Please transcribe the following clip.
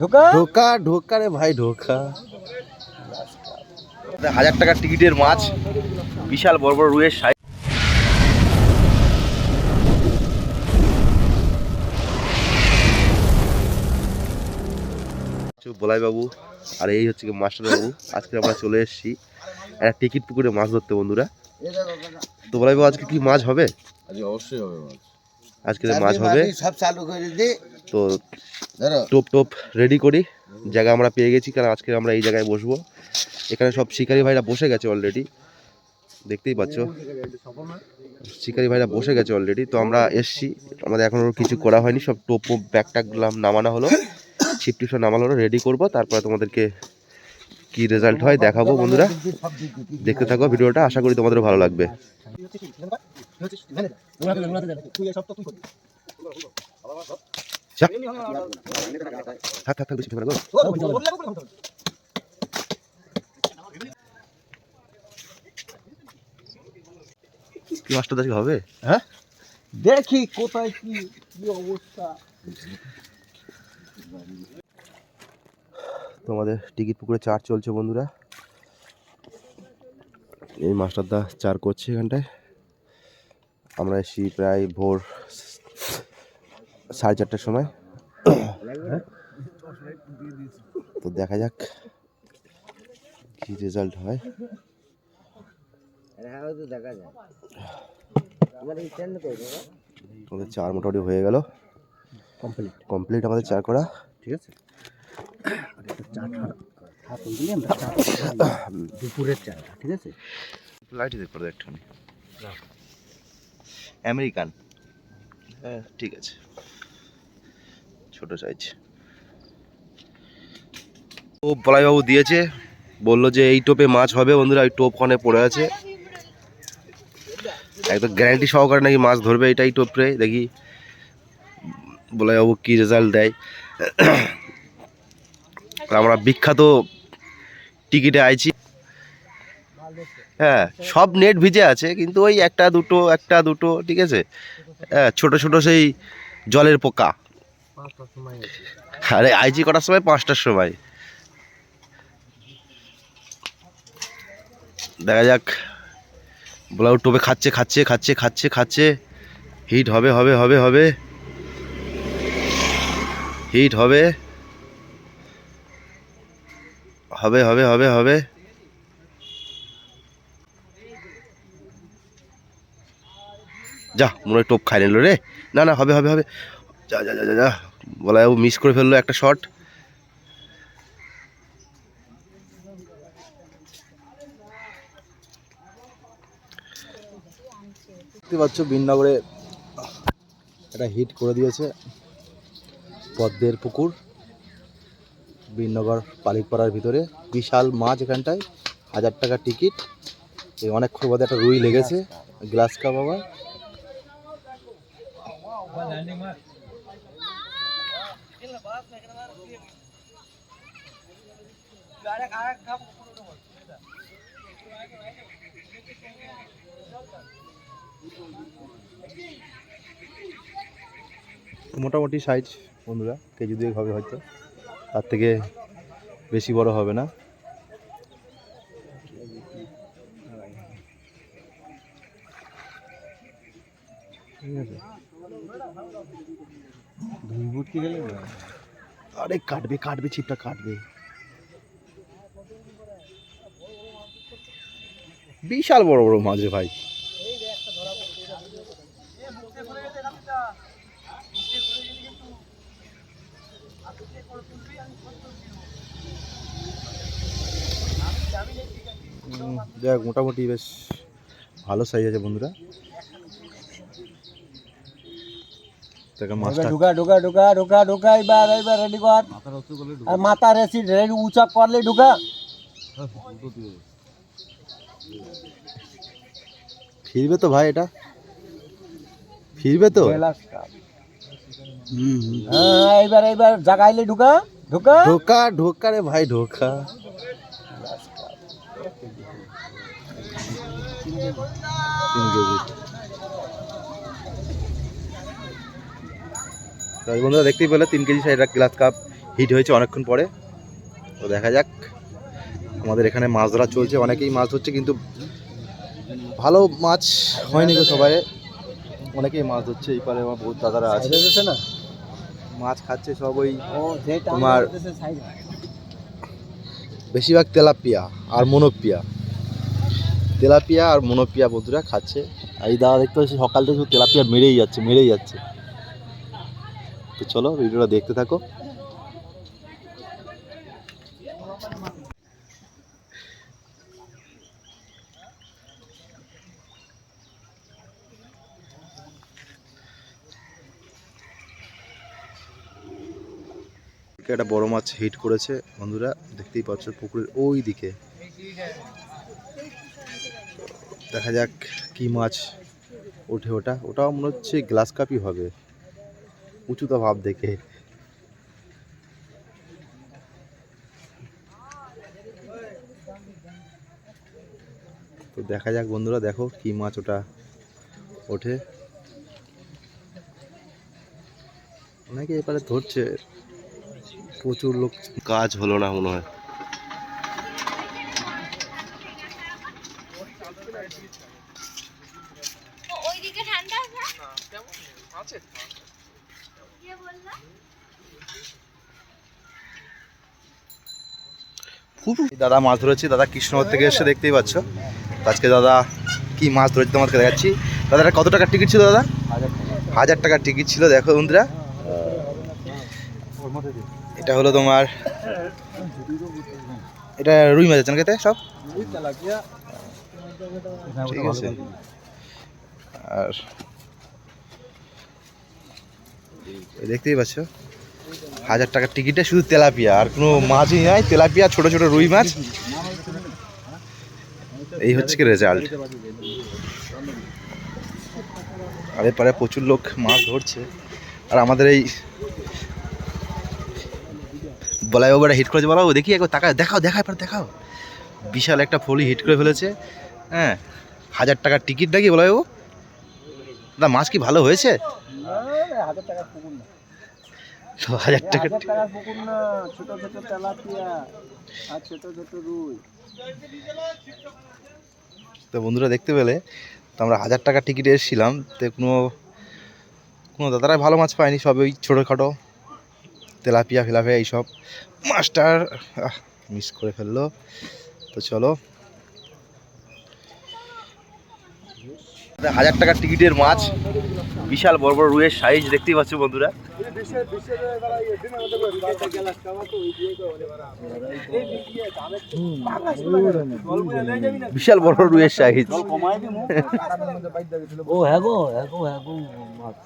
ঢোকা? ঢোকা ঢোকা রে ভাই ঢোকা। হাজার টাকার টিকিটের মাছ বিশাল বড় বড় রুয়ের সাইজ। বলাই বাবু আর এই হচ্ছে কি মাস্টার বাবু আজকে আমরা চলে এসেছি একটা টিকিট পুকুরে মাছ ধরতে বন্ধুরা। তো বলাই বাবু আজকে কি মাছ হবে? আজকে অবশ্যই হবে মাছ। আজকে মাছ হবে সব চালু করে দে তো টোপ টোপ রেডি করি জায়গা আমরা পেয়ে গেছি কারণ আজকে আমরা এই জায়গায় বসবো এখানে সব শিকারি ভাইরা বসে গেছে অলরেডি দেখতেই পাচ্ছ শিকারি ভাইরা বসে গেছে অলরেডি তো আমরা এসছি আমাদের এখনও কিছু করা হয়নি সব টোপ টোপ ব্যাগ ট্যাগগুলো নামানো হলো ছিপটি সব নামানো হলো রেডি করব তারপরে তোমাদেরকে কি রেজাল্ট হয় দেখাবো বন্ধুরা দেখতে থাকো ভিডিওটা আশা করি তোমাদের ভালো লাগবে থাক থাক থাক বেশি ফেলে কি হবে? দেখি কোথায় কি কি অবস্থা। তোমাদের টিকিট পুকুরে চার চলছে বন্ধুরা। এই মাস্টারদা চার করছে এখানটায়। আমরা এসি প্রায় ভোর সাড়ে চারটার সময়। তো দেখা যাক কি রেজাল্ট হয়। আমাদের চার মোটামুটি হয়ে গেল। কমপ্লিট কমপ্লিট আমাদের চার করা। ঠিক আছে? দুপুরের চাটা ঠিক আছে? লাইট দেখতে পারো একটুখানি। আমেরিকান হ্যাঁ। ঠিক আছে। ছোট সাইজ টোপ বলাইবাবু দিয়েছে, বলল যে এই টোপে মাছ হবে, বন্ধুরা ওই টোপ কনে পড়ে আছে। একদম গ্যারান্টি সহকারে নাকি মাছ ধরবে, এটাই টোপরে দেখি। বলাইবাবু কি রেজাল্ট দেয়। আমরা বিখ্যাত টিকিটে আইছি। হ্যাঁ সব নেট ভিজে আছে, কিন্তু ওই একটা দুটো একটা দুটো, ঠিক আছে? হ্যাঁ ছোট ছোট সেই জলের পোকা। আরে আইজি করার সময় পাঁচটার সময়। দেখা যাক। ব্লাউ টোপে খাচ্ছে খাচ্ছে খাচ্ছে খাচ্ছে খাচ্ছে। হিট হবে হবে হবে হবে। হিট হবে। হবে হবে হবে হবে। যা, মনে হয় টোপ খাই নিল রে। না না, হবে হবে হবে। যা যা যা যা। বলা মিস করে ফেলল একটা শট দেখতে পাচ্ছ বিননগরে একটা হিট করে দিয়েছে পদ্মের পুকুর, বিননগর পালিকপাড়ার ভিতরে। বিশাল মাছ এখানটায়, হাজার টাকা টিকিট এই অনেকক্ষণ বাদে একটা রুই লেগেছে গ্লাস কাপ আবার। মোটামুটি সাইজ বন্ধুরা, কেজি দুয়েক হবে হয়তো। তার থেকে বেশি বড় হবে না। ঠিক আছে। আরে কাটবে কাটবে, ছিপটা কাটবে। বিশাল বড় বড় মাছ ভাই। দেখ, মোটামুটি বেশ ভালো সাইজ আছে বন্ধুরা। দেখো মাছটা ঢুকা ঢুকা ঢুকা ঢুকা ঢুকা এবার এবার রেডি কর। আর মাথা রেসি রেডি উঁচা করলে ঢুকা। ফিরবে তো ভাই এটা? ফিরবে তো? হ্যাঁ এবার এবার জাগাইলে ঢুকা ঢুকা। ঢোকা ঢোকা রে ভাই ঢোকা। তিন কেজি তাই বন্ধুরা দেখতেই পেলে তিন KG side glass cup hit হয়েছে অনেকক্ষণ পরে। তো দেখা যাক আমাদের এখানে মাছ ধরা চলছে অনেকেই মাছ ধরছে কিন্তু ভালো মাছ হয়নি গো সবাই। অনেকেই মাছ ধরছে এই পারে আমার বহুত দাদারা আছে। না? মাছ খাচ্ছে সব ওই তোমার- বেশিরভাগ তেলাপিয়া আর মনোপিয়া তেলাপিয়া আর মনোপিয়া বন্ধুরা খাচ্ছে। এই দাদা দেখতে পাচ্ছি সকাল থেকে শুধু তেলাপিয়া মেরেই যাচ্ছে মেরেই যাচ্ছে। তো চলো ভিডিওটা দেখতে থাকো। একটা বড় মাছ হিট করেছে, বন্ধুরা, দেখতেই পাচ্ছ পুকুরের ওই দিকে দেখা যাক কি মাছ ওঠে ওটা। ওটাও মনে হচ্ছে গ্লাস কাপই হবে। উঁচুতা ভাব দেখে। তো দেখা যাক বন্ধুরা, দেখো কি মাছ ওটা ওঠে। অনেকে এবারে ধরছে। প্রচুর লোক কাজ হলো না মনে হয়। দাদা মাছ ধরেছি, দাদা কৃষ্ণনগর থেকে এসে দেখতেই পাচ্ছ। আজকে দাদা কি মাছ ধরেছে তোমাকে দেখাচ্ছি। দাদা কত টাকার টিকিট ছিল দাদা? হাজার টাকার টিকিট ছিল, দেখো বন্ধুরা। এটা হলো তোমার, এটা রুই মাছ আছে খেতে সব? ঠিক আছে। আর এই দেখতেই পাচ্ছ। হাজার টাকার টিকিটে শুধু তেলাপিয়া, আর কোনো মাছই নাই। তেলাপিয়া, ছোট ছোট রুই মাছ। এই হচ্ছে কি রেজাল্ট আর এপারে প্রচুর লোক মাছ ধরছে। আর আমাদের এই বলাই বাবারা হিট করেছে। বলা দেখি একবার টাকা দেখাও দেখাও এবার দেখাও। বিশাল একটা ফলি হিট করে ফেলেছে। হ্যাঁ হাজার টাকার টিকিট নাকি বলাই ও দাদা, মাছ কি ভালো হয়েছে? হাজার টাকার পুকুর না। তো হাজার টাকার হাজার টাকার পুকুর না ছোট ছোট তেলাপিয়া আর ছোট ছোট রুই। তো বন্ধুরা দেখতে পেলে তো আমরা হাজার টাকার টিকিটে এসেছিলাম তো কোনো কোনো দাদারাই ভালো মাছ পায়নি সব ওই ছোটোখাটো তেলাপিয়া ফেলাপিয়া এইসব। মাছটার মিস করে ফেলল। তো চলো হাজার টাকার টিকিটের মাছ। বিশাল বড় বড় রুয়ের সাইজ দেখতেই পাচ্ছ বন্ধুরা। বিশাল বড় বড় রুয়ের সাইজ ও হ্যাঁ গো হ্যাঁ গো হ্যাঁ গো, মাছ।